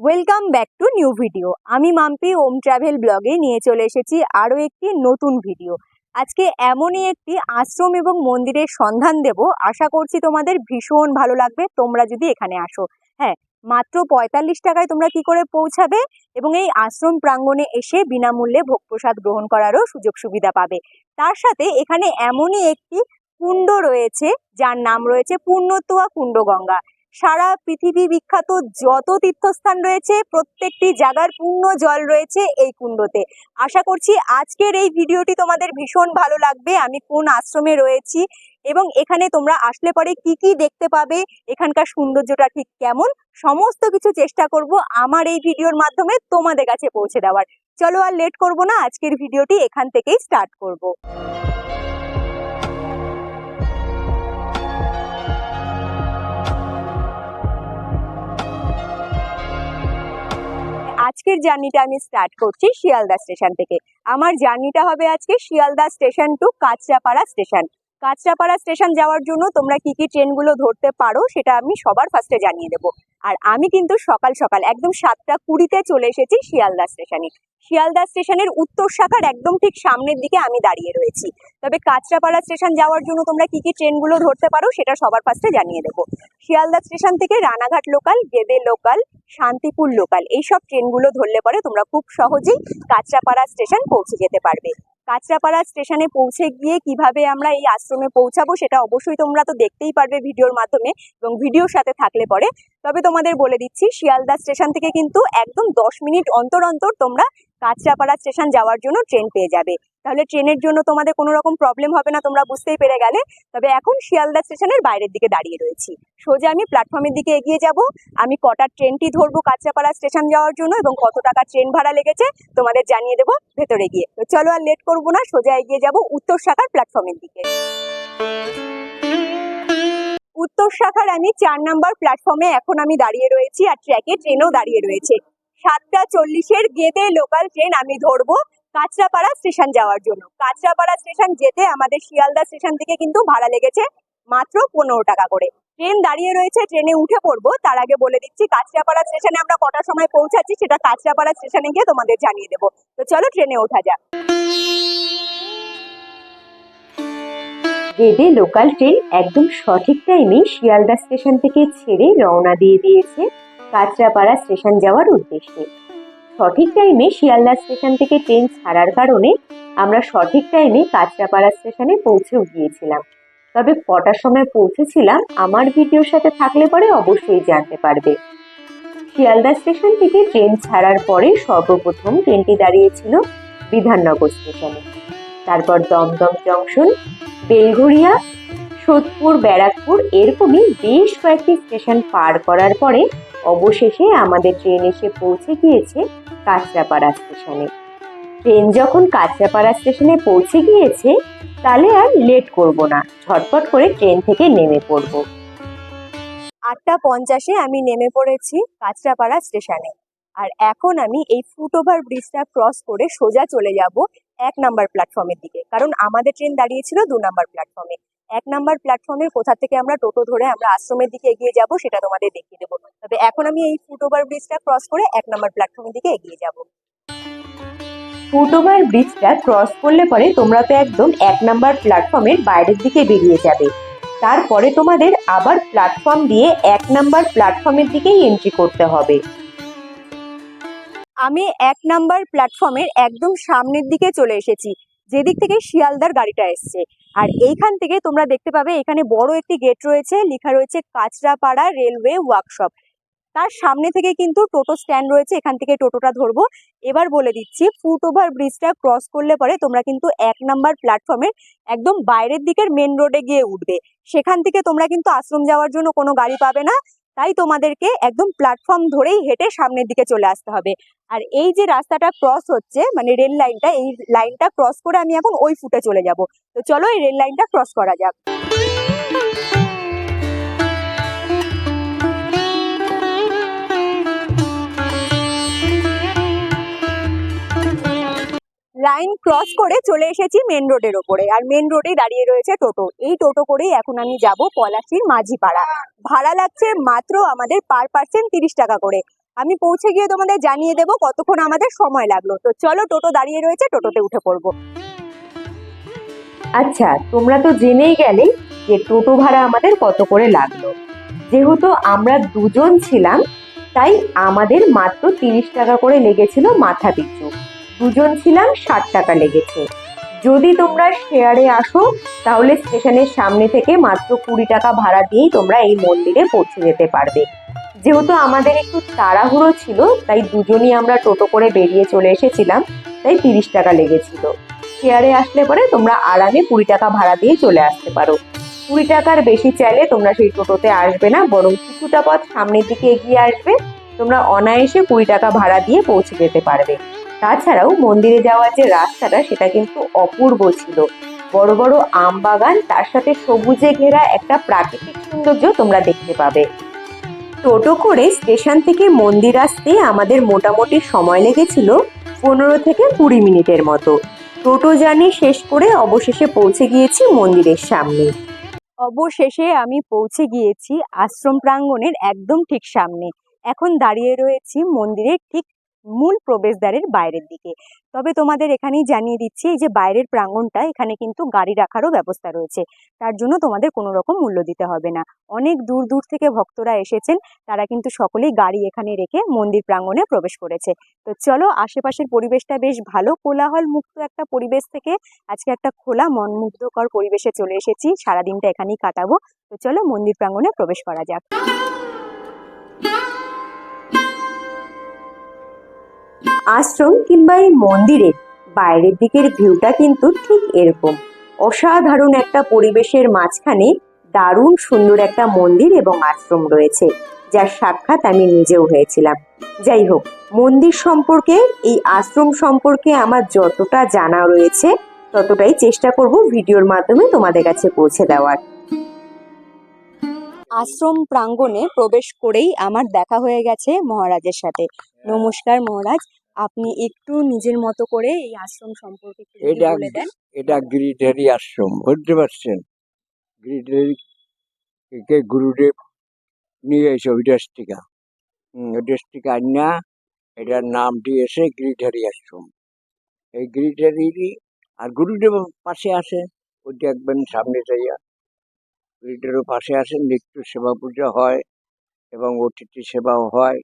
Welcome back to new video আমি মাম্পি ওম travel ব্লগে নিয়ে চলে এসেছি আরও একটি নতুন ভিডিও আজকে এমনই একটি আশ্রম এবং মন্দিরের সন্ধান দেব। আশা করছি তোমাদের ভীষণ ভালো লাগবে। তোমরা যদি এখানে আসো। হ্যাঁ মাত্র পঁয়তাল্লিশ টাকায় তোমরা কি করে পৌঁছাবে এবং এই আশ্রম প্রাঙ্গণে এসে বিনামূল্যে ভোগ প্রসাদ গ্রহণ করারও সুযোগ সুবিধা পাবে। তার সাথে এখানে এমনই একটি কুণ্ড রয়েছে, যার নাম রয়েছে পূর্ণতুয়া কুণ্ড গঙ্গা সারা পৃথিবী বিখ্যাত যত তীর্থস্থান রয়েছে, প্রত্যেকটি জায়গার পূর্ণ জল রয়েছে এই কুণ্ডতে। আশা করছি আজকের এই ভিডিওটি তোমাদের ভীষণ ভালো লাগবে। আমি কোন আশ্রমে রয়েছি এবং এখানে তোমরা আসলে পরে কি কি দেখতে পাবে, এখানকার সৌন্দর্যটা ঠিক কেমন, সমস্ত কিছু চেষ্টা করব আমার এই ভিডিওর মাধ্যমে তোমাদের কাছে পৌঁছে দেওয়ার। চলো আর লেট করব না, আজকের ভিডিওটি এখান থেকেই স্টার্ট করব। আজকের জার্নিটা আমি স্টার্ট করছি শিয়ালদা স্টেশন থেকে। আমার জার্নিটা হবে আজকে Sealdah station to Kanchrapara station Kanchrapara station যাওয়ার জন্য তোমরা কি কি ট্রেনগুলো ধরতে পারো সেটা আমি সবার ফার্স্টে জানিয়ে দেবো। আর আমি কিন্তু সকাল সকাল একদম সাতটা কুড়িতে চলে এসেছি শিয়ালদা স্টেশনে। শিয়ালদা স্টেশনের উত্তর শাখার একদম ঠিক সামনের দিকে আমি দাঁড়িয়ে রয়েছি। তবে কাঁচরাপাড়া স্টেশন যাওয়ার জন্য তোমরা কি কি ট্রেনগুলো ধরতে পারো সেটা সবার ফার্স্টে জানিয়ে দেবো। শিয়ালদা স্টেশন থেকে Ranaghat local Gede local Shantipur local এইসব ট্রেনগুলো ধরলে পরে তোমরা খুব সহজেই কাঁচরাপাড়া স্টেশন পৌঁছে যেতে পারবে। কাঁচরাপাড়া স্টেশনে পৌঁছে গিয়ে কীভাবে আমরা এই আশ্রমে পৌঁছাবো সেটা অবশ্যই তোমরা তো দেখতেই পারবে ভিডিওর মাধ্যমে এবং ভিডিওর সাথে থাকলে পরে। তবে তোমাদের বলে দিচ্ছি, শিয়ালদা স্টেশন থেকে কিন্তু একদম দশ মিনিট অন্তর অন্তর তোমরা কাঁচরাপাড়া স্টেশন যাওয়ার জন্য ট্রেন পেয়ে যাবে। তাহলে ট্রেনের জন্য তোমাদের কোনো রকম প্রবলেম হবে না, তোমরা বুঝতেই পেরে গেলে। তবে এখন শিয়ালদা স্টেশনের বাইরের দিকে দাঁড়িয়ে রয়েছি। সোজা আমি প্ল্যাটফর্মের দিকে এগিয়ে যাব। আমি কটার ট্রেনটি ধরবো কাঁচরাপাড়া স্টেশন যাওয়ার জন্য এবং কত টাকা ট্রেন ভাড়া লেগেছে তোমাদের জানিয়ে দেবো ভেতরে গিয়ে। তো চলো আর লেট করব না, সোজা এগিয়ে যাব উত্তর শাখার প্ল্যাটফর্মের দিকে। উত্তর শাখার আমি চার নাম্বার প্ল্যাটফর্মে এখন আমি দাঁড়িয়ে রয়েছি আর ট্র্যাকে ট্রেনও দাঁড়িয়ে রয়েছে। সাতটা চল্লিশের গেদে লোকাল ট্রেন আমি ধরবো। কাঁচরাপাড়া স্টেশন যাওয়ার জন্য। কাঁচরাপাড়া স্টেশন যেতে আমাদের শিয়ালদা স্টেশন থেকে কিন্তু ভাড়া লেগেছে মাত্র পনেরো টাকা করে। ট্রেন দাঁড়িয়ে রয়েছে, ট্রেনে উঠে পড়ব। তার আগে বলে দিচ্ছি, কাঁচরাপাড়া স্টেশনে আমরা কটার সময় পৌঁছাচ্ছি সেটা কাঁচরাপাড়া স্টেশনে গিয়ে তোমাদের জানিয়ে দেবো। তো চলো ট্রেনে ওঠা যাক। গেদে লোকাল ট্রেন একদম সঠিক টাইমে শিয়ালদা স্টেশন থেকে ছেড়ে রওনা দিয়ে দিয়েছে কাঁচরাপাড়া স্টেশন যাওয়ার উদ্দেশ্যে। সঠিক টাইমে শিয়ালদা স্টেশন থেকে ট্রেন ছাড়ার কারণে আমরা সঠিক টাইমে কাঁচরাপাড়া স্টেশনে পৌঁছেও গিয়েছিলাম। তবে কটার সময় পৌঁছেছিলাম, আমার ভিডিওর সাথে থাকলে পরে অবশ্যই জানতে পারবে। শিয়ালদা স্টেশন থেকে ট্রেন ছাড়ার পরে সর্বপ্রথম ট্রেনটি দাঁড়িয়েছিল বিধাননগর স্টেশনে তারপর দমদম জংশন বেলঘরিয়া সোদপুর, ব্যারাকপুর, এরকমই বেশ কয়েকটি স্টেশন পার করার পরে অবশেষে আমাদের ট্রেন এসে পৌঁছে গিয়েছে কাঁচরাপাড়া স্টেশনে। ট্রেন যখন কাঁচরাপাড়া স্টেশনে পৌঁছে গিয়েছে, তাহলে আর লেট করব না, ঝটপট করে ট্রেন থেকে নেমে পড়ব। আটটা পঞ্চাশে আমি নেমে পড়েছি কাঁচরাপাড়া স্টেশনে। আর এখন আমি এই ফুট ওভার ব্রিজটা ক্রস করে সোজা চলে যাব এক নাম্বার প্ল্যাটফর্মের দিকে, কারণ আমাদের ট্রেন দাঁড়িয়েছিল দু নাম্বার প্ল্যাটফর্মে। এক নাম্বার প্ল্যাটফর্মের কোথা থেকে আমরা টোটো ধরে আমরা আশ্রমের দিকে এগিয়ে যাব সেটা তোমাদের দেখিয়ে দেবো। তবে এখন আমি এই ফুট ওভার ব্রিজটা ক্রস করে এক নাম্বার প্ল্যাটফর্মের দিকে এগিয়ে যাব। ফুট ওভার ব্রিজটা ক্রস করলে পরে তোমরা তো একদম এক নাম্বার প্ল্যাটফর্মের বাইরের দিকে বেরিয়ে যাবে। তারপরে তোমাদের আবার প্ল্যাটফর্ম দিয়ে এক নাম্বার প্ল্যাটফর্মের দিকেই এন্ট্রি করতে হবে। আমি এক নাম্বার প্ল্যাটফর্মের একদম সামনের দিকে চলে এসেছি যেদিক থেকে শিয়ালদার গাড়িটা এসছে। আর এইখান থেকে তোমরা দেখতে পাবে এখানে বড় একটি গেট রয়েছে, লেখা রয়েছে কাঁচরাপাড়া রেলওয়ে ওয়ার্কশপ তার সামনে থেকে কিন্তু টোটো স্ট্যান্ড রয়েছে, এখান থেকে টোটোটা ধরবো। এবার বলে দিচ্ছি ফুট ওভার ব্রিজটা ক্রস করলে পরে তোমরা কিন্তু এক নাম্বার প্ল্যাটফর্মের একদম বাইরের দিকের মেন রোডে গিয়ে উঠবে। সেখান থেকে তোমরা কিন্তু আশ্রম যাওয়ার জন্য কোনো গাড়ি পাবে না। তাই তোমাদেরকে একদম প্ল্যাটফর্ম ধরেই হেঁটে সামনের দিকে চলে আসতে হবে। আর এই যে রাস্তাটা ক্রস হচ্ছে মানে রেল লাইনটা এই লাইনটা ক্রস করে আমি এখন ওই ফুটে চলে যাব। তো চলো এই রেল লাইনটা ক্রস করা যাক। লাইন ক্রস করে চলে এসেছি মেন রোডের ওপরে। আর মেন রোডে দাঁড়িয়ে রয়েছে টোটো। এই টোটো করেই এখন আমি যাব পলাশির মাঝিপাড়া। ভাড়া লাগছে মাত্র আমাদের পার পার্সেন্ট তিরিশ টাকা করে। আমি পৌঁছে গিয়ে তোমাদের জানিয়ে দেবো কতক্ষণ আমাদের সময় লাগল। তো চলো টোটো দাঁড়িয়ে রয়েছে, টোটোতে উঠে পড়ব। আচ্ছা তোমরা তো জেনেই গেলে যে টোটো ভাড়া আমাদের কত করে লাগল। যেহেতু আমরা দুজন ছিলাম, তাই আমাদের মাত্র তিরিশ টাকা করে লেগেছিল মাথা পিছু। দুজন ছিলাম, ষাট টাকা লেগেছে। যদি তোমরা শেয়ারে আসো, তাহলে স্টেশনের সামনে থেকে মাত্র কুড়ি টাকা ভাড়া দিয়েই তোমরা এই মন্দিরে পৌঁছে যেতে পারবে। যেহেতু আমাদের একটু তাড়াহুড়ো ছিল, তাই দুজনই আমরা টোটো করে বেরিয়ে চলে এসেছিলাম, তাই তিরিশ টাকা লেগেছিল। শেয়ারে আসলে পরে তোমরা আরামে কুড়ি টাকা ভাড়া দিয়ে চলে আসতে পারো। কুড়ি টাকার বেশি চাইলে তোমরা সেই টোটোতে আসবে না, বরং কিছুটা পথ সামনের দিকে এগিয়ে আসবে, তোমরা অনায়াসে কুড়ি টাকা ভাড়া দিয়ে পৌঁছে যেতে পারবে। তাছাড়াও মন্দিরে যাওয়ার যে রাস্তাটা, সেটা কিন্তু অপূর্ব ছিল। বড় বড় আম বাগান তার সাথে সবুজে ঘেরা একটা প্রাকৃতিক সৌন্দর্য তোমরা দেখতে পাবে। টোটো করে স্টেশন থেকে মন্দির আসতে আমাদের মোটামুটি সময় লেগেছিল পনেরো থেকে কুড়ি মিনিটের মতো। টোটো জার্নি শেষ করে অবশেষে পৌঁছে গিয়েছি মন্দিরের সামনে। অবশেষে আমি পৌঁছে গিয়েছি আশ্রম প্রাঙ্গণের একদম ঠিক সামনে। এখন দাঁড়িয়ে রয়েছি মন্দিরের ঠিক মূল প্রবেশদ্বারের বাইরের দিকে। তবে তোমাদের এখানেই জানিয়ে দিচ্ছি, এই যে বাইরের প্রাঙ্গণটা এখানে কিন্তু গাড়ি রাখারও ব্যবস্থা রয়েছে। তার জন্য তোমাদের কোনো রকম মূল্য দিতে হবে না। অনেক দূর দূর থেকে ভক্তরা এসেছেন, তারা কিন্তু সকলেই গাড়ি এখানে রেখে মন্দির প্রাঙ্গণে প্রবেশ করেছে। তো চলো, আশেপাশের পরিবেশটা বেশ ভালো কোলাহল মুক্ত একটা পরিবেশ থেকে আজকে একটা খোলা, মনমুগ্ধকর পরিবেশে চলে এসেছি। সারাদিনটা এখানেই কাটাবো। তো চলো, মন্দির প্রাঙ্গণে প্রবেশ করা যাক। আশ্রম কিংবা এই মন্দিরের বাইরের দিকের ভিউটা কিন্তু ঠিক এরকম। অসাধারণ একটা পরিবেশের মাঝখানে দারুণ সুন্দর একটা মন্দির এবং আশ্রম রয়েছে, যার সাক্ষাৎ আমি নিজেও হয়েছিলাম। যাই হোক, মন্দির সম্পর্কে, এই আশ্রম সম্পর্কে আমার যতটা জানা রয়েছে, ততটাই চেষ্টা করব ভিডিওর মাধ্যমে তোমাদের কাছে পৌঁছে দেওয়ার। আশ্রম প্রাঙ্গণে প্রবেশ করেই আমার দেখা হয়ে গেছে মহারাজের সাথে। নমস্কার মহারাজ আপনি একটু নিজের মতো করে এই আশ্রম সম্পর্কে একটু যদি এটা বলে দেন। এটা গিরিধারী আশ্রম বুঝতে পারছেন? গিরিধারী কে গুরুদেব নিয়ে এসে ওই দেশ থেকে হুম, ওই দেশ থেকে আন্না এটার নাম দিয়েছে গিরিধারী আশ্রম। এই গিরিধারী আর গুরুদেব পাশে আছে ওই দেখবেন সামনে যাইয়া গিরিধারের পাশে আছে নিত্য সেবা পূজা হয় এবং অতিথি সেবাও হয়।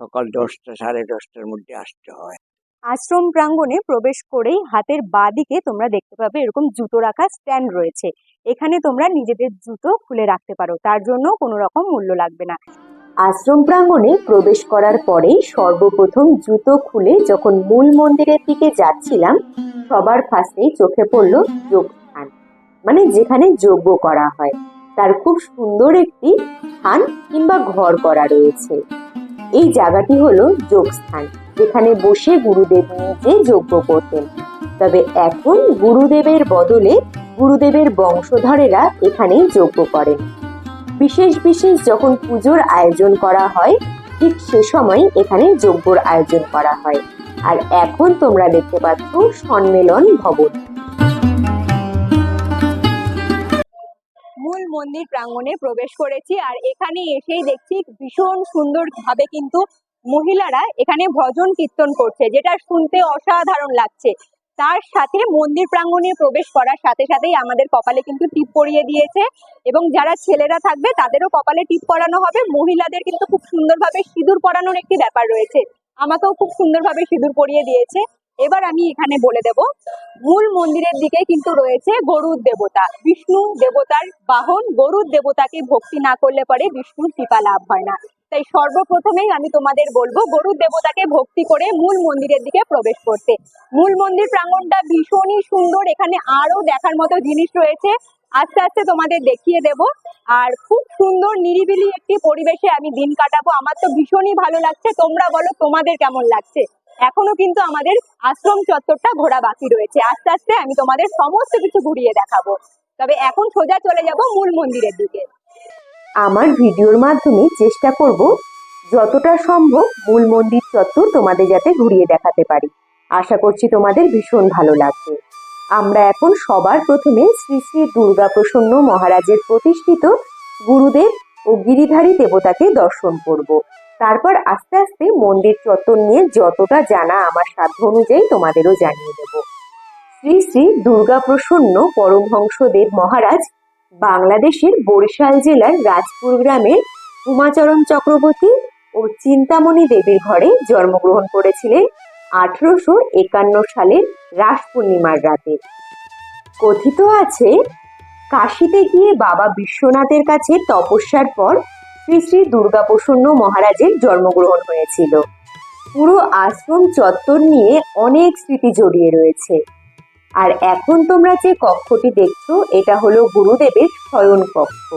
সকাল দশটা, সাড়ে দশটার মধ্যে আসতে হয়। আশ্রম প্রাঙ্গণে প্রবেশ করেই হাতের বাঁ দিকে তোমরা দেখতে পাবে এরকম জুতো রাখা স্ট্যান্ড রয়েছে। এখানে তোমরা নিজেদের জুতো খুলে রাখতে পারো, তার জন্য কোনো রকম মূল্য লাগবে না। আশ্রম প্রাঙ্গণে প্রবেশ করার পরে সর্বপ্রথম জুতো খুলে যখন মূল মন্দিরের দিকে যাচ্ছিলাম, সবার ফার্স্টেই চোখে পড়ল যোগস্থান মানে যেখানে যজ্ঞ করা হয়। তার খুব সুন্দর একটি স্থান কিংবা ঘর করা রয়েছে। এই জায়গাটি হলো যোগস্থান, যেখানে বসে গুরুদেব নিজে যজ্ঞ করতেন। তবে এখন গুরুদেবের বদলে গুরুদেবের বংশধরেরা এখানেই যজ্ঞ করেন। বিশেষ বিশেষ যখন পুজোর আয়োজন করা হয়, ঠিক সে সময় এখানে যজ্ঞর আয়োজন করা হয়। আর এখন তোমরা দেখতে পাচ্ছ সম্মেলন ভবন। মূল মন্দির প্রাঙ্গণে প্রবেশ করেছি আর এখানে এসেই দেখছি ভীষণ সুন্দর ভাবে কিন্তু মহিলারা এখানে ভজন কীর্তন করছে, যেটা শুনতে অসাধারণ লাগছে। তার সাথে মন্দির প্রাঙ্গণে প্রবেশ করার সাথে সাথেই আমাদের কপালে কিন্তু টিপ পরিয়ে দিয়েছে এবং যারা ছেলেরা থাকবে তাদেরও কপালে টিপ পরানো হবে। মহিলাদের কিন্তু খুব সুন্দরভাবে সিঁদুর পরানোর একটি ব্যাপার রয়েছে। আমাকেও খুব সুন্দরভাবে সিঁদুর পরিয়ে দিয়েছে। এবার আমি এখানে বলে দেব, মূল মন্দিরের দিকে কিন্তু রয়েছে গরুর দেবতা। বিষ্ণু দেবতার বাহন, গরুর দেবতাকে ভক্তি না করলে পরে বিষ্ণুর কৃপা লাভ হয় না। তাই সর্বপ্রথমেই আমি তোমাদের বলব, গরুর দেবতাকে ভক্তি করে মূল মন্দিরের দিকে প্রবেশ করতে। মূল মন্দির প্রাঙ্গনটা ভীষণই সুন্দর, এখানে আরও দেখার মতো জিনিস রয়েছে। আস্তে আস্তে তোমাদের দেখিয়ে দেব। আর খুব সুন্দর নিরিবিলি একটি পরিবেশে আমি দিন কাটাবো। আমার তো ভীষণই ভালো লাগছে। তোমরা বলো তোমাদের কেমন লাগছে? এখনও কিন্তু আমাদের আশ্রম চত্বরটা ঘোরা বাকি রয়েছে। আস্তে আস্তে আমি তোমাদের সমস্ত কিছু ঘুরিয়ে দেখাবো। তবে এখন সোজা চলে যাব মূল মন্দিরের দিকে। আমার ভিডিওর মাধ্যমে চেষ্টা করব যতটা সম্ভব মূল মন্দির চত্বর তোমাদের যাতে ঘুরিয়ে দেখাতে পারি। আশা করছি তোমাদের ভীষণ ভালো লাগবে। আমরা এখন সবার প্রথমে শ্রী শ্রী দুর্গা প্রসন্ন মহারাজের প্রতিষ্ঠিত গুরুদেব ও গিরিধারী দেবতাকে দর্শন করব। তারপর আস্তে আস্তে মন্দির চত্বর নিয়ে যতটা জানা আমার সাধ্য অনুযায়ী তোমাদেরও জানিয়ে দেব। শ্রী শ্রী দুর্গা প্রসন্ন পরমহংসদেব মহারাজ বাংলাদেশের বরিশাল জেলার রাজপুর গ্রামের উমাচরণ চক্রবর্তী ও চিন্তামণি দেবীর ঘরে জন্মগ্রহণ করেছিলেন আঠারোশো একান্ন সালের রাস পূর্ণিমার রাতে। কথিত আছে, কাশিতে গিয়ে বাবা বিশ্বনাথের কাছে তপস্যার পর শ্রী শ্রী দুর্গাপ্রসন্ন মহারাজের জন্মগ্রহণ হয়েছিল। পুরো আশ্রম চত্বর নিয়ে অনেক স্মৃতি জড়িয়ে রয়েছে। আর এখন তোমরা যে কক্ষটি দেখছ, এটা হলো গুরুদেবের শয়ন কক্ষ।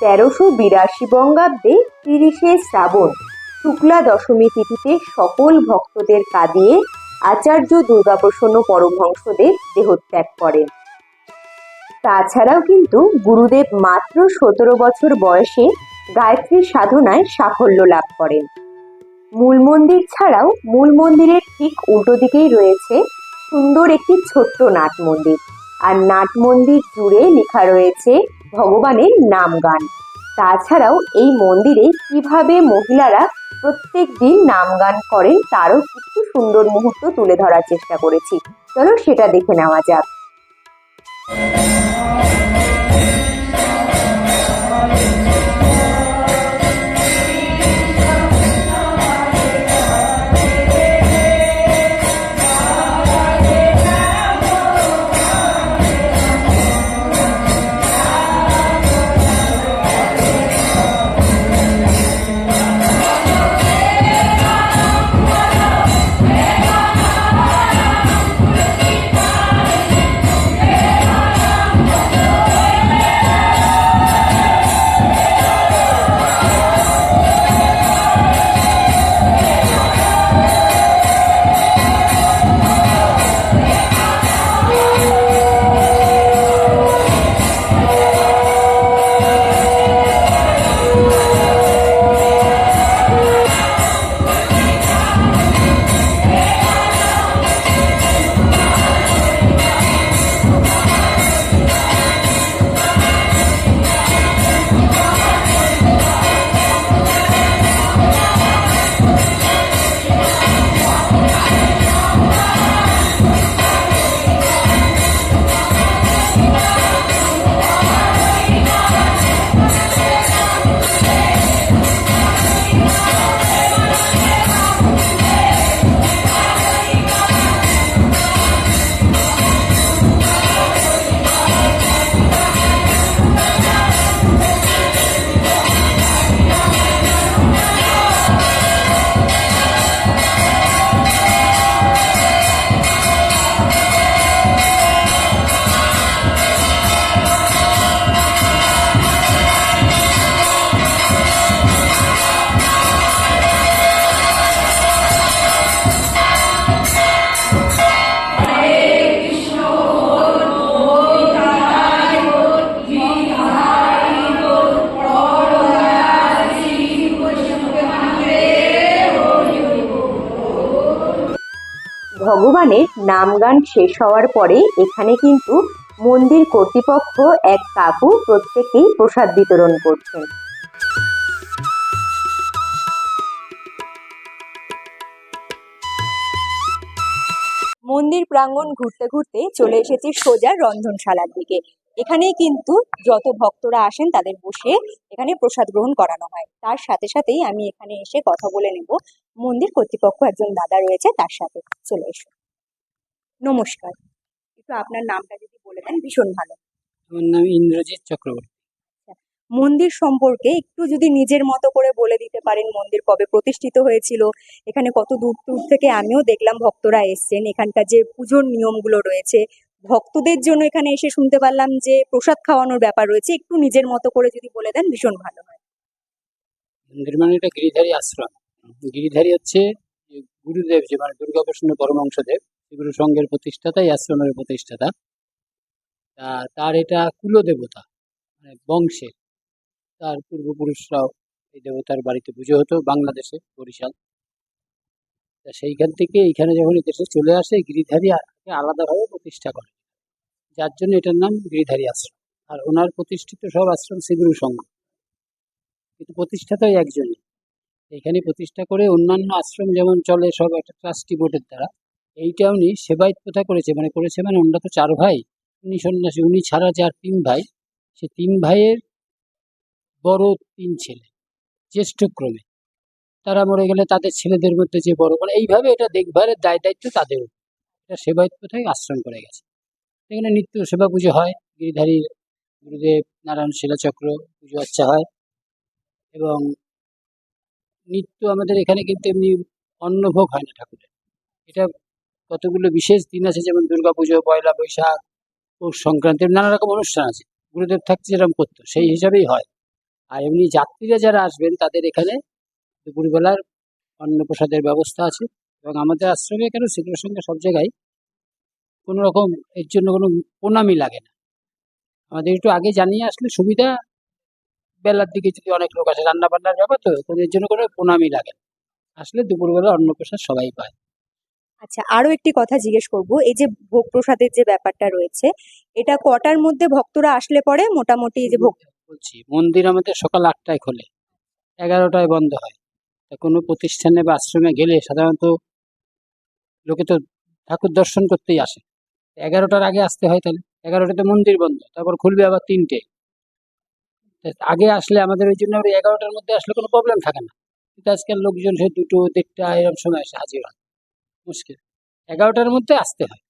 তেরোশো বিরাশি বঙ্গাব্দে তিরিশে শ্রাবণ শুক্লা দশমী তিথিতে সকল ভক্তদের কাঁদিয়ে আচার্য দুর্গাপ্রসন্ন পরমহংসদেব দেহত্যাগ করেন। তাছাড়াও কিন্তু গুরুদেব মাত্র সতেরো বছর বয়সে গায়ত্রী সাধনায় সাফল্য লাভ করেন। মূল মন্দির ছাড়াও মূল মন্দিরের ঠিক উল্টো দিকেই রয়েছে সুন্দর একটি ছোট্ট নাট মন্দির। আর নাট মন্দির জুড়ে লেখা রয়েছে ভগবানের নাম গান তাছাড়াও এই মন্দিরে কীভাবে মহিলারা প্রত্যেক দিন নাম গান করেন তারও কিছু সুন্দর মুহূর্ত তুলে ধরার চেষ্টা করেছি। চলো সেটা দেখে নেওয়া যাক। ভগবানের নাম গান শেষ হওয়ার পরে এখানে কিন্তু মন্দির কর্তৃপক্ষ এক কাকু প্রত্যেকেই প্রসাদ বিতরণ করছেন। মন্দির প্রাঙ্গণ ঘুরতে ঘুরতে চলে এসেছি সোজা রন্ধনশালার দিকে। এখানে কিন্তু যত ভক্তরা আসেন তাদের বসে এখানে প্রসাদ গ্রহণ করানো হয়। তার সাথে সাথেই আমি এখানে এসে কথা বলে নেব। মন্দির কর্তৃপক্ষ একজন দাদা রয়েছে তার সাথে চলে এসো। নমস্কার। একটু আপনার নামটা যদি বলে দেন ভীষণ ভালো। আমার নাম ইন্দ্রজিৎ চক্রবর্তী। মন্দির সম্পর্কে একটু যদি নিজের মতো করে বলে দিতে পারেন মন্দির কবে প্রতিষ্ঠিত হয়েছিল এখানে কত দূর দূর থেকে আমিও দেখলাম ভক্তরা এসছেন এখানকার যে পুজোর নিয়মগুলো রয়েছে ভক্তদের জন্য এখানে এসে শুনতে পারলাম যে প্রসাদ খাওয়ানোর ব্যাপার রয়েছে। একটু নিজের মতো করে যদি বলে দেন ভীষণ ভালো হয়। মন্দির মানে এটা গিরিধারী আশ্রম। গিরিধারী হচ্ছে গুরুদেব যে মানে দুর্গাপ্রসন্ন পরমংশদেব সেগুলো সংঘের প্রতিষ্ঠাতা, এই আশ্রমের প্রতিষ্ঠাতা। তার এটা কুলদেবতা মানে বংশের তার পূর্বপুরুষরাও এই দেবতার বাড়িতে পুজো হতো বাংলাদেশে, বরিশাল। তা সেইখান থেকে এইখানে যখন দেশে চলে আসে গিরিধারী আলাদাভাবে প্রতিষ্ঠা করে যার জন্য এটার নাম গিরিধারী আশ্রম। আর ওনার প্রতিষ্ঠিত সব আশ্রম শ্রীগুরু সংঘ কিন্তু প্রতিষ্ঠাতা একজনই। এখানে প্রতিষ্ঠা করে অন্যান্য আশ্রম যেমন চলে সব একটা ট্রাস্টি বোর্ডের দ্বারা, এইটা উনি সেবায়ত প্রথা করেছে? মানে করেছে মানে ওনারা তো চার ভাই। উনি সন্ন্যাসী, উনি ছাড়া যার তিন ভাই, সে তিন ভাইয়ের বড় তিন ছেলে, জ্যেষ্ঠ ক্রমে। তারা মরে গেলে তাদের ছেলেদের মধ্যে যে বড় মানে এইভাবে এটা দেখভালের দায় দায়িত্ব তাদের। এটা সেবায়ত প্রথায় আশ্রম করে গেছে। এখানে নিত্য সেবা পুজো হয়, গিরিধারী গুরুদেব নারায়ণ শিলাচক্র পুজো আচ্ছা হয় এবং নিত্য আমাদের এখানে কিন্তু এমনি অন্নভোগ হয় না ঠাকুরের। এটা কতগুলো বিশেষ দিন আছে, যেমন দুর্গা পুজো পয়লা বৈশাখ, পৌষ সংক্রান্তির নানা রকম অনুষ্ঠান আছে। গুরুদেব থাকতে যেরকম করতো, সেই হিসাবেই হয়। আর এমনি যাত্রীরা যারা আসবেন, তাদের এখানে দুপুরবেলার অন্নপ্রসাদের ব্যবস্থা আছে। এবং আমাদের আশ্রমে কেন সেগুলোর সঙ্গে সব জায়গায় কোনো রকম এর জন্য কোনো প্রণামি লাগে না। আমাদের একটু আগে জানিয়ে আসলে সুবিধা বেলার দিকে যদি অনেক লোক আসে রান্না বান্নার ব্যাপার তো কোনো এর জন্য কোনো প্রণামি লাগে না। আসলে দুপুরবেলা অন্নপ্রসাদ সবাই পায়। আচ্ছা আরও একটি কথা জিজ্ঞেস করব এই যে ভোগ প্রসাদের যে ব্যাপারটা রয়েছে এটা কটার মধ্যে ভক্তরা আসলে পরে মোটামুটি এই যে ভোগ বলছি মন্দির আমাদের সকাল আটটায় খোলে এগারোটায় বন্ধ হয়। তা কোনো প্রতিষ্ঠানে বা আশ্রমে গেলে সাধারণত লোকে তো ঠাকুর দর্শন করতেই আসে। এগারোটার আগে আসতে হয় তাহলে। এগারোটাতে মন্দির বন্ধ, তারপর খুলবে আবার তিনটে। আগে আসলে আমাদের ওই জন্য এগারোটার মধ্যে আসলে কোনো প্রবলেম থাকে না। কিন্তু আজকাল লোকজন সে দুটো, দেড়টা এরকম সময় এসে হাজির হয়। মুশকিল। এগারোটার মধ্যে আসতে হয়।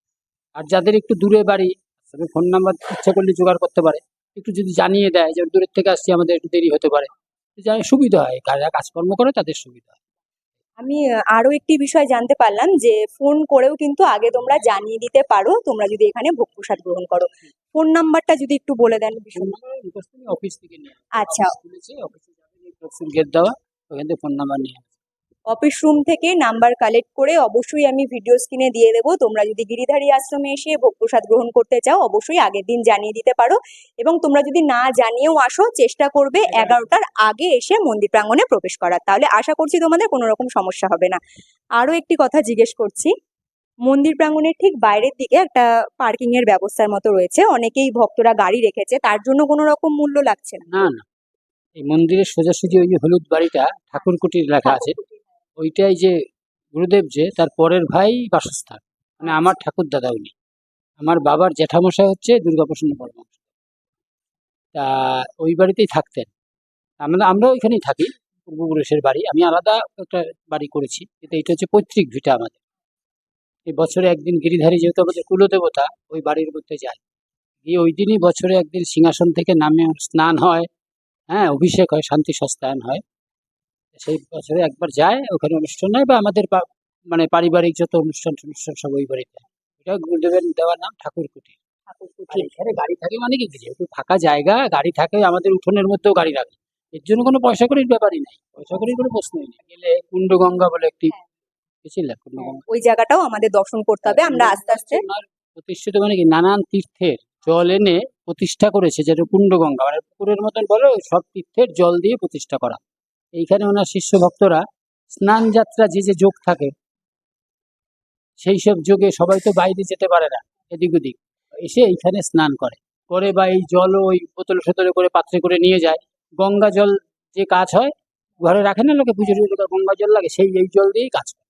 আর যাদের একটু দূরে বাড়ি তবে ফোন নাম্বার ইচ্ছা করলে জোগাড় করতে পারে। একটু যদি জানিয়ে দেয় যে দূরের থেকে আসছি, আমাদের একটু দেরি হতে পারে। সুবিধা হয়। কাজকর্ম করে তাদের সুবিধা হয়। আমি আরও একটি বিষয় জানতে পারলাম যে ফোন করেও কিন্তু আগে তোমরা জানিয়ে দিতে পারো তোমরা যদি এখানে ভোগ প্রসাদ গ্রহণ করো ফোন নাম্বারটা যদি একটু বলে দেন অফিস থেকে আচ্ছা। গেট দেওয়া ওখান থেকে ফোন নাম্বার নিয়ে। অফিস রুম থেকে নাম্বার কালেক্ট করে অবশ্যই আমি ভিডিও স্ক্রিনে দিয়ে দেবো। তোমরা যদি গিরিধারী আশ্রমে এসে ভোগ প্রসাদ গ্রহণ করতে চাও অবশ্যই আগের দিন জানিয়ে দিতে পারো। এবং তোমরা যদি না জানিয়েও আসো চেষ্টা করবে এগারোটার আগে এসে মন্দির প্রাঙ্গণে প্রবেশ করার। তাহলে আশা করছি তোমাদের কোনো রকম সমস্যা হবে না। আরও একটি কথা জিজ্ঞেস করছি মন্দির প্রাঙ্গণের ঠিক বাইরের দিকে একটা পার্কিং এর ব্যবস্থার মতো রয়েছে। অনেকেই ভক্তরা গাড়ি রেখেছে তার জন্য কোনো রকম মূল্য লাগছে না। না এই মন্দিরের সোজাসুজি ওই হলুদ বাড়িটা ঠাকুর কুটির লেখা আছে। ওইটাই যে গুরুদেব যে, তার পরের ভাই বাসস্থান। মানে আমার ঠাকুর দাদা উনি আমার বাবার জ্যাঠামশাই হচ্ছে দুর্গাপ্রসন্ন পরমহংস। তা ওই বাড়িতেই থাকতেন। আমরা আমরা ওইখানেই থাকি, পূর্বপুরুষের বাড়ি। আমি আলাদা একটা বাড়ি করেছি। কিন্তু এটা হচ্ছে পৈতৃক ভিটা আমাদের। এই বছরে একদিন গিরিধারী যেহেতু আমাদের কুলদেবতা, ওই বাড়ির মধ্যে যায়। গিয়ে ওই দিনই বছরে একদিন সিংহাসন থেকে নামে স্নান হয়। হ্যাঁ অভিষেক হয়, শান্তি সস্তায়ন হয়। সেই বছরে একবার যায় ওখানে অনুষ্ঠান হয় বা আমাদের মানে পারিবারিক যত অনুষ্ঠান অনুষ্ঠান সব ওই বাড়িতে। হয়। এটা গুরুদেবের দেওয়ার নাম ঠাকুর কুটির এখানে গাড়ি থাকে মানে কি যেহেতু ফাঁকা জায়গা গাড়ি থাকে আমাদের উঠোনের মধ্যেও গাড়ি রাখে। এর জন্য কোনো পয়সা করির ব্যাপারই নাই। পয়সা করির কোনো প্রশ্নই নেই। গেলে কুণ্ডগঙ্গা বলে একটি হ্যাঁ। কুণ্ডগঙ্গা? ওই জায়গাটাও আমাদের দর্শন করতে হবে আমরা আস্তে আস্তে। প্রতিষ্ঠিত মানে কি নানান তীর্থের জল এনে প্রতিষ্ঠা করেছে যেটা কুণ্ডগঙ্গা। মানে পুকুরের মতন বলো সব তীর্থের জল দিয়ে প্রতিষ্ঠা করা। এইখানে ওনার শিষ্য ভক্তরা স্নান যাত্রা যে যে যোগ থাকে, সেই সব যোগে সবাই তো বাইরে যেতে পারে না, এদিক ওদিক। এসে এইখানে স্নান করে। করে বা এই জল ওই বোতল ফেতলে করে পাত্রে করে নিয়ে যায়। গঙ্গা জল যে কাজ হয়, ঘরে রাখে না লোকে, পুজোর লোকে গঙ্গা জল লাগে, সেই এই জল দিয়েই কাজ করে।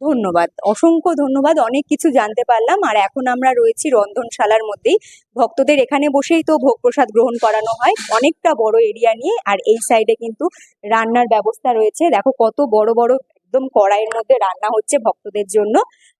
ধন্যবাদ। অসংখ্য ধন্যবাদ, অনেক কিছু জানতে পারলাম। আর এখন আমরা রয়েছি রন্ধনশালার মধ্যেই। ভক্তদের এখানে বসেই তো ভোগ প্রসাদ গ্রহণ করানো হয়। অনেকটা বড় এরিয়া নিয়ে, আর এই সাইডে কিন্তু রান্নার ব্যবস্থা রয়েছে। দেখো কত বড় বড় একদম কড়াইয়ের মধ্যে রান্না হচ্ছে ভক্তদের জন্য।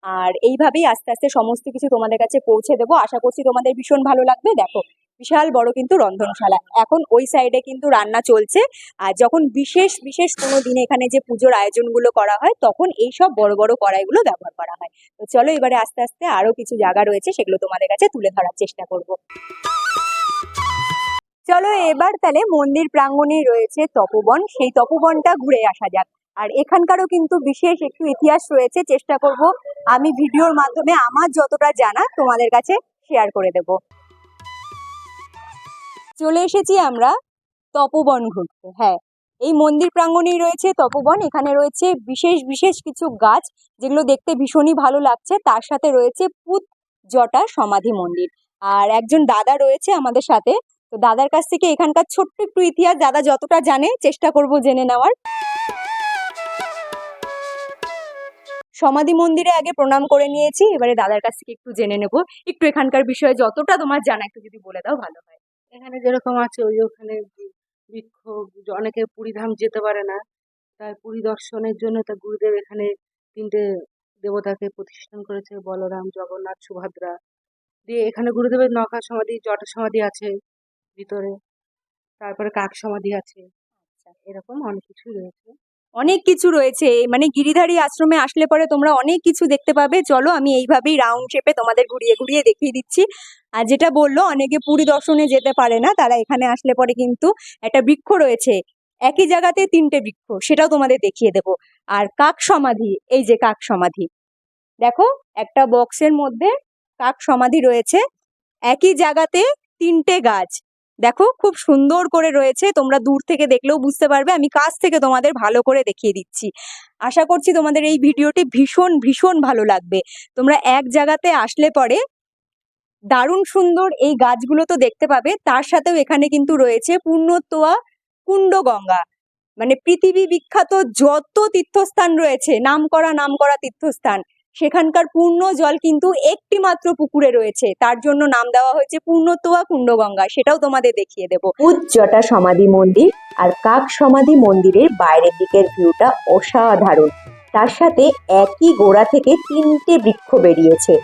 আর এইভাবেই আস্তে আস্তে সমস্ত কিছু তোমাদের কাছে পৌঁছে দেবো। আশা করছি তোমাদের ভীষণ ভালো লাগবে। দেখো বিশাল বড় কিন্তু রন্ধনশালা। এখন ওই সাইডে কিন্তু রান্না চলছে। আর যখন বিশেষ বিশেষ কোনো দিনে এখানে যে পুজোর আয়োজনগুলো করা হয়, তখন এই সব বড় বড় কড়াইগুলো ব্যবহার করা হয়। তো চলো এবারে আস্তে আস্তে আরও কিছু জায়গা রয়েছে, সেগুলো তোমাদের কাছে তুলে ধরার চেষ্টা করব। চলো এবার তাহলে মন্দির প্রাঙ্গণেই রয়েছে তপবন। সেই তপবনটা ঘুরে আসা যাক। আর এখানকারও কিন্তু বিশেষ একটু ইতিহাস রয়েছে, চেষ্টা করব। আমি ভিডিওর মাধ্যমে আমার যতটা জানা তোমাদের কাছে শেয়ার করে দেব। চলে এসেছি আমরা তপবন ঘুরতে। হ্যাঁ এই মন্দির প্রাঙ্গণেই রয়েছে তপবন। এখানে রয়েছে বিশেষ বিশেষ কিছু গাছ যেগুলো দেখতে ভীষণই ভালো লাগছে। তার সাথে রয়েছে পুত জটা সমাধি মন্দির। আর একজন দাদা রয়েছে আমাদের সাথে। তো দাদার কাছ থেকে এখানকার ছোট্ট একটু ইতিহাস দাদা যতটা জানে চেষ্টা করব জেনে নেওয়ার। সমাধি মন্দিরে আগে প্রণাম করে নিয়েছি। এবারে দাদার কাছ থেকে একটু জেনে নেব। একটু এখানকার বিষয়ে যতটা তোমার জানা একটু যদি বলে দাও, ভালো হয়। এখানে যেরকম আছে, ওই ওখানে বিক্ষোভ বৃক্ষ, অনেকে পুরীধাম যেতে পারে না। তাই পুরী দর্শনের জন্য তা গুরুদেব এখানে তিনটে দেবতাকে প্রতিষ্ঠান করেছে, বলরাম, জগন্নাথ, সুভদ্রা। দিয়ে এখানে গুরুদেবের নখা সমাধি, জট সমাধি আছে ভিতরে। তারপরে কাক সমাধি আছে। এরকম অনেক কিছুই রয়েছে। অনেক কিছু রয়েছে। মানে গিরিধারী আশ্রমে আসলে পরে তোমরা অনেক কিছু দেখতে পাবে। চলো আমি এইভাবেই রাউন্ড শেপে তোমাদের ঘুরিয়ে ঘুরিয়ে দেখিয়ে দিচ্ছি। আর যেটা বলল, অনেকে পুরী দর্শনে যেতে পারে না, তারা এখানে আসলে পরে কিন্তু একটা বৃক্ষ রয়েছে। একই জায়গাতে তিনটে বৃক্ষ, সেটাও তোমাদের দেখিয়ে দেবো। আর কাক সমাধি, এই যে কাক সমাধি। দেখো, একটা বক্সের মধ্যে কাক সমাধি রয়েছে। একই জায়গাতে তিনটে গাছ। দেখো, খুব সুন্দর করে রয়েছে। তোমরা দূর থেকে দেখলেও বুঝতে পারবে। আমি কাছ থেকে তোমাদের ভালো করে দেখিয়ে দিচ্ছি। আশা করছি তোমাদের এই ভিডিওটি ভীষণ ভীষণ ভালো লাগবে। তোমরা এক জায়গাতে আসলে পরে দারুণ সুন্দর এই গাছগুলো তো দেখতে পাবে। তার সাথেও এখানে কিন্তু রয়েছে পূর্ণতোয়া কুণ্ড গঙ্গা মানে পৃথিবী বিখ্যাত যত তীর্থস্থান রয়েছে, নামকরা নামকরা তীর্থস্থান। সেখানকার পূর্ণ জল কিন্তু একটি মাত্র পুকুরে রয়েছে। তার জন্য নাম দেওয়া হয়েছে পূর্ণতোয়া কুণ্ডগঙ্গা। সেটাও তোমাদের দেখিয়ে দেবো। উজ্জটা সমাধি মন্দির আর কাক সমাধি মন্দিরের বাইরের দিকের ভিউটা অসাধারণ। তার সাথে একই গোড়া থেকে তিনটে বৃক্ষ বেরিয়েছে,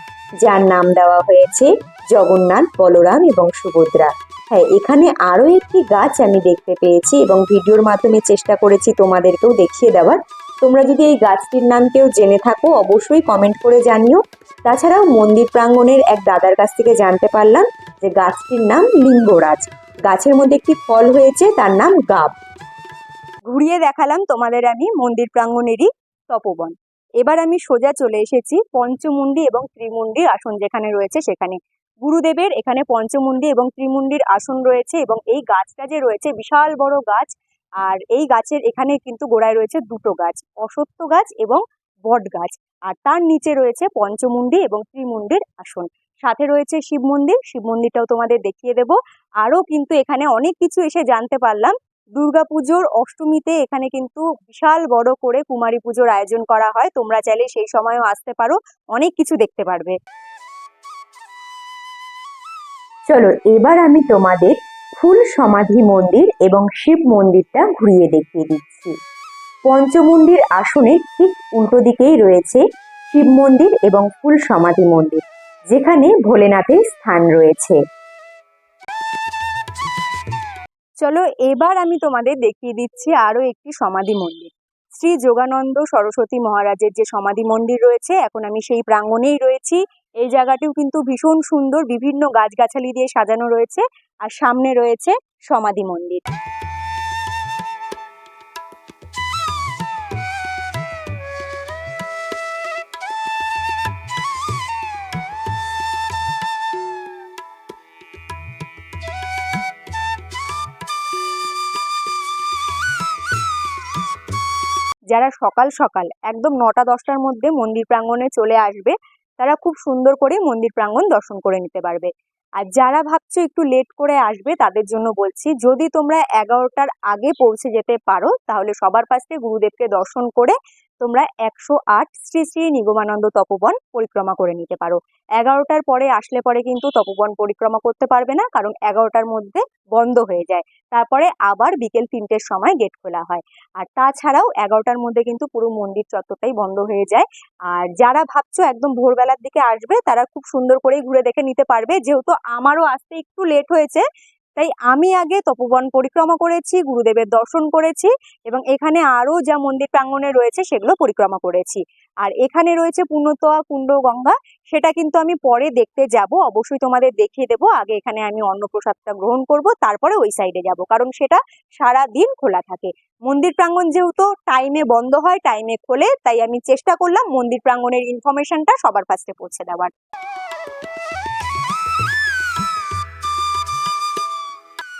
যার নাম দেওয়া হয়েছে জগন্নাথ, বলরাম এবং সুভদ্রা। হ্যাঁ এখানে আরও একটি গাছ আমি দেখতে পেয়েছি এবং ভিডিওর মাধ্যমে চেষ্টা করেছি তোমাদেরকেও দেখিয়ে দেওয়ার। তোমরা যদি এই গাছটির নাম কেউ জেনে থাকো, অবশ্যই কমেন্ট করে জানিও। তাছাড়াও মন্দির প্রাঙ্গণের এক দাদার কাছ থেকে জানতে পারলাম যে গাছটির নাম লিঙ্গরাজ। গাছের মধ্যে একটি ফল হয়েছে, তার নাম গাব। ঘুরিয়ে দেখালাম তোমাদের আমি মন্দির প্রাঙ্গণেরই তপবন। এবার আমি সোজা চলে এসেছি পঞ্চমুণ্ডি এবং ত্রিমুণ্ডির আসন যেখানে রয়েছে সেখানে। গুরুদেবের এখানে পঞ্চমুণ্ডি এবং ত্রিমুণ্ডির আসন রয়েছে এবং এই গাছটা যে রয়েছে, বিশাল বড় গাছ আর এই গাছের এখানে কিন্তু গোড়ায় রয়েছে দুটো গাছ, অসত্য গাছ এবং বট গাছ। আর তার নিচে রয়েছে পঞ্চমুণ্ডি এবং ত্রিমুণ্ডির আসন। সাথে রয়েছে শিব মন্দির, শিব মন্দিরটাও তোমাদের দেখিয়ে দেব। আরও কিন্তু এখানে অনেক কিছু এসে জানতে পারলাম। দুর্গাপুজোর অষ্টমীতে এখানে কিন্তু বিশাল বড় করে কুমারী পুজোর আয়োজন করা হয়। তোমরা চাইলে সেই সময়ও আসতে পারো, অনেক কিছু দেখতে পারবে। চলো, এবার আমি তোমাদের ফুল সমাধি মন্দির এবং শিব মন্দিরটা ঘুরিয়ে দেখিয়ে দিচ্ছি। পঞ্চমন্দির আসনে ঠিক উল্টো দিকেই রয়েছে শিব মন্দির এবং ফুল সমাধি মন্দির, যেখানে ভোলেনাথের স্থান রয়েছে। চলো এবার আমি তোমাদের দেখিয়ে দিচ্ছি আরও একটি সমাধি মন্দির। শ্রী যোগানন্দ সরস্বতী মহারাজের যে সমাধি মন্দির রয়েছে, এখন আমি সেই প্রাঙ্গণেই রয়েছি। এই জায়গাটিও কিন্তু ভীষণ সুন্দর, বিভিন্ন গাছগাছালি দিয়ে সাজানো রয়েছে আর সামনে রয়েছে সমাধি মন্দির। যারা সকাল সকাল একদম নটা দশটার মধ্যে মন্দির প্রাঙ্গণে চলে আসবে তারা খুব সুন্দর করে মন্দির প্রাঙ্গণ দর্শন করে নিতে পারবে। আর যারা ভাবছ একটু লেট করে আসবে, তাদের জন্য বলছি, যদি তোমরা এগারোটার আগে পৌঁছে যেতে পারো, তাহলে সবার পাশে গুরুদেবকে দর্শন করে তোমরা একশো আট শ্রী শ্রী নিগমানন্দ তপবন পরিক্রমা করে নিতে পারো। এগারোটার পরে আসলে পরে কিন্তু তপবন পরিক্রমা করতে পারবে না, কারণ এগারোটার মধ্যে বন্ধ হয়ে যায়। তারপরে আবার বিকেল তিনটের সময় গেট খোলা হয়। আর তাছাড়াও এগারোটার মধ্যে কিন্তু পুরো মন্দির চত্বরটাই বন্ধ হয়ে যায়। আর যারা ভাবছ একদম ভোরবেলার দিকে আসবে, তারা খুব সুন্দর করেই ঘুরে দেখে নিতে পারবে। যেহেতু আমারও আসতে একটু লেট হয়েছে তাই আমি আগে তপবন পরিক্রমা করেছি, গুরুদেবের দর্শন করেছি এবং এখানে আরও যা মন্দির প্রাঙ্গণে রয়েছে সেগুলো পরিক্রমা করেছি। আর এখানে রয়েছে পূর্ণতোয়া, কুণ্ড, গঙ্গা, সেটা কিন্তু আমি পরে দেখতে যাব। অবশ্যই তোমাদের দেখিয়ে দেবো। আগে এখানে আমি অন্নপ্রসাদটা গ্রহণ করব, তারপরে ওই সাইডে যাব। কারণ সেটা সারা দিন খোলা থাকে। মন্দির প্রাঙ্গণ যেহেতু টাইমে বন্ধ হয় টাইমে খোলে, তাই আমি চেষ্টা করলাম মন্দির প্রাঙ্গণের ইনফরমেশনটা সবার ফার্স্টে পৌঁছে দেওয়ার।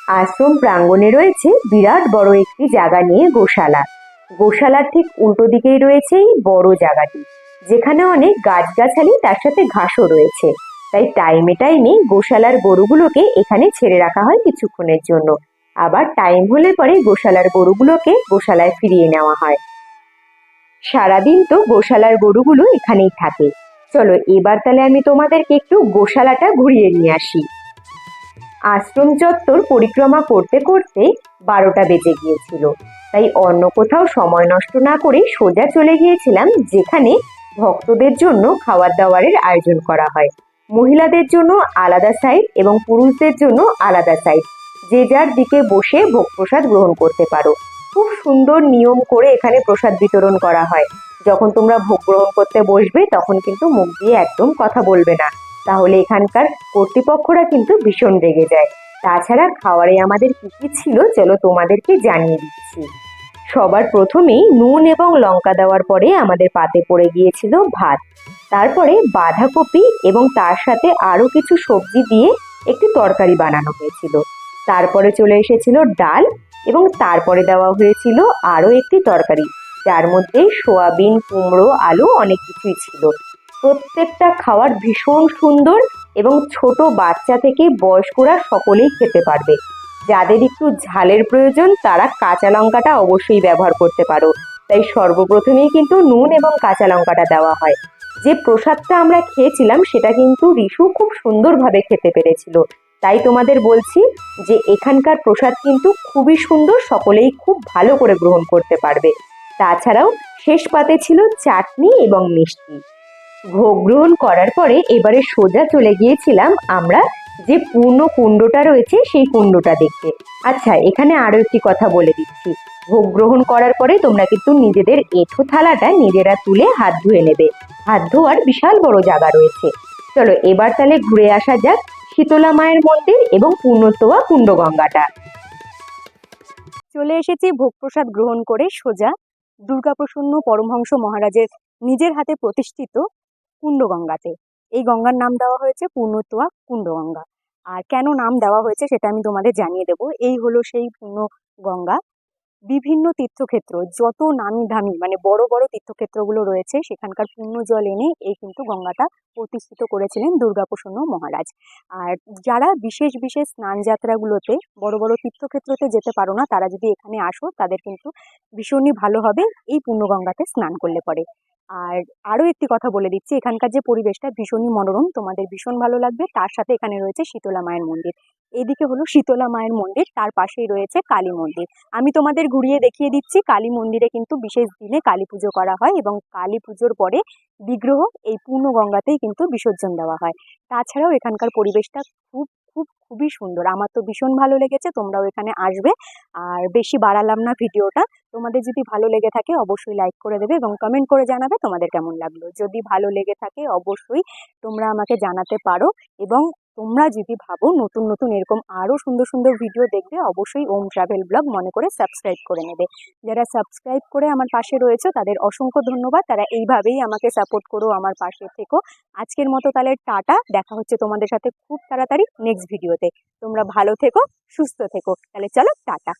আশ্রম প্রাঙ্গণে রয়েছে বিরাট বড় একটি জায়গা নিয়ে গোশালা। গোশালার ঠিক উল্টো দিকেই রয়েছে এই বড় জায়গাটি। যেখানে অনেক গাছগাছালি তার সাথে ঘাসও রয়েছে। তাই টাইমে টাইমে গোশালার গরুগুলোকে এখানে ছেড়ে রাখা হয় কিছুক্ষণের জন্য। আবার টাইম হলে পরে গোশালার গরুগুলোকে গোশালায় ফিরিয়ে নেওয়া হয়। সারাদিন তো গোশালার গরুগুলো এখানেই থাকে। চলো এবার তাহলে আমি তোমাদেরকে একটু গোশালাটা ঘুরিয়ে নিয়ে আসি। আশ্রম চত্বর পরিক্রমা করতে করতে বারোটা বেজে গিয়েছিল। তাই অন্য কোথাও সময় নষ্ট না করে সোজা চলে গিয়েছিলাম, যেখানে ভক্তদের জন্য খাবার দাবারের আয়োজন করা হয়। মহিলাদের জন্য আলাদা সাইড এবং পুরুষদের জন্য আলাদা সাইড যে যার দিকে বসে ভোগ প্রসাদ গ্রহণ করতে পারো। খুব সুন্দর নিয়ম করে এখানে প্রসাদ বিতরণ করা হয়। যখন তোমরা ভোগ গ্রহণ করতে বসবে, তখন কিন্তু মুখ দিয়ে একদম কথা বলবে না। তাহলে এখানকার কর্তৃপক্ষরা কিন্তু ভীষণ রেগে যায়। তাছাড়া খাওয়ারে আমাদের কি কি ছিল চলো তোমাদেরকে জানিয়ে দিচ্ছি। সবার প্রথমেই নুন এবং লঙ্কা দেওয়ার পরে আমাদের পাতে পড়ে গিয়েছিল ভাত। তারপরে বাঁধাকপি এবং তার সাথে আরও কিছু সবজি দিয়ে একটি তরকারি বানানো হয়েছিল। তারপরে চলে এসেছিল ডাল এবং তারপরে দেওয়া হয়েছিল আরও একটি তরকারি। যার মধ্যে সোয়াবিন, কুমড়ো, আলু অনেক কিছুই ছিল। প্রত্যেকটা খাবার ভীষণ সুন্দর এবং ছোট বাচ্চা থেকে বয়স্করা সকলেই খেতে পারবে। যাদের একটু ঝালের প্রয়োজন, তারা কাঁচা লঙ্কাটা অবশ্যই ব্যবহার করতে পারো। তাই সর্বপ্রথমেই কিন্তু নুন এবং কাঁচা লঙ্কাটা দেওয়া হয়। যে প্রসাদটা আমরা খেয়েছিলাম, সেটা কিন্তু রিশু খুব সুন্দরভাবে খেতে পেরেছিল। তাই তোমাদের বলছি যে, এখানকার প্রসাদ কিন্তু খুবই সুন্দর, সকলেই খুব ভালো করে গ্রহণ করতে পারবে। তাছাড়াও শেষ পাতে ছিল চাটনি এবং মিষ্টি। ভোগ গ্রহণ করার পরে এবারে সোজা চলে গিয়েছিলাম আমরা যে পূর্ণ কুণ্ডটা রয়েছে সেই কুণ্ডটা দেখতে। আচ্ছা এখানে আরও একটি কথা বলে দিচ্ছি। ভোগ গ্রহণ করার পরে তোমরা কিন্তু নিজেদের এঁঠো থালাটা নিজেরা তুলে হাত ধুয়ে নেবে। হাত ধোয়ার বিশাল বড় জায়গা রয়েছে। চলো, এবার তাহলে ঘুরে আসা যাক শীতলা মায়ের মন্দির এবং পূর্ণতোয়া কুণ্ডগঙ্গাটা। চলে এসেছি ভোগ প্রসাদ গ্রহণ করে সোজা। দুর্গাপ্রসন্ন পরমহংস মহারাজের নিজের হাতে প্রতিষ্ঠিত কুণ্ডগঙ্গাতে। এই গঙ্গার নাম দেওয়া হয়েছে পূর্ণতোয়া কুণ্ডগঙ্গা। আর কেন নাম দেওয়া হয়েছে সেটা আমি তোমাদের জানিয়ে দেবো। এই হলো সেই পূর্ণ গঙ্গা বিভিন্ন তীর্থক্ষেত্র, যত নামি দামি মানে বড় বড় তীর্থক্ষেত্রগুলো রয়েছে, সেখানকার পূর্ণ জল এনে এই কিন্তু গঙ্গাটা প্রতিষ্ঠিত করেছিলেন দুর্গাপ্রসন্ন মহারাজ। আর যারা বিশেষ বিশেষ স্নান যাত্রাগুলোতে, বড় বড় তীর্থক্ষেত্রতে যেতে পারো না, তারা যদি এখানে আসো, তাদের কিন্তু ভীষণই ভালো হবে। এই পূর্ণগঙ্গাতে স্নান করলে পরে। আর আরও একটি কথা বলে দিচ্ছি, এখানকার যে পরিবেশটা ভীষণই মনোরম, তোমাদের ভীষণ ভালো লাগবে। তার সাথে এখানে রয়েছে শীতলা মায়ের মন্দির। এইদিকে হলো শীতলা মায়ের মন্দির, তার পাশেই রয়েছে কালী মন্দির। আমি তোমাদের ঘুরিয়ে দেখিয়ে দিচ্ছি, কালী মন্দিরে কিন্তু বিশেষ দিনে কালী পুজো করা হয় এবং কালী পুজোর পরে বিগ্রহ এই পূর্ণ গঙ্গাতেই কিন্তু বিসর্জন দেওয়া হয়। তাছাড়াও এখানকার পরিবেশটা খুব খুব, খুবই সুন্দর। আমার তো ভীষণ ভালো লেগেছে, তোমরাও এখানে আসবে। আর বেশি বাড়ালাম না ভিডিওটা। তোমাদের যদি ভালো লেগে থাকে অবশ্যই লাইক করে দেবে এবং কমেন্ট করে জানাবে তোমাদের কেমন লাগল। যদি ভালো লেগে থাকে অবশ্যই তোমরা আমাকে জানাতে পারো এবং তোমরা যদি ভাবো নতুন নতুন এরকম আরও সুন্দর সুন্দর ভিডিও দেখবে, অবশ্যই ওম ট্রাভেল ব্লগ মনে করে সাবস্ক্রাইব করে নেবে। যারা সাবস্ক্রাইব করে আমার পাশে রয়েছে, তাদের অসংখ্য ধন্যবাদ। তারা এইভাবেই আমাকে সাপোর্ট করো আমার পাশে থেকো। আজকের মতো তাহলে টাটা। দেখা হচ্ছে তোমাদের সাথে খুব তাড়াতাড়ি নেক্সট ভিডিওতে তোমরা ভালো থেকো, সুস্থ থেকো। তাহলে চলো, টাটা।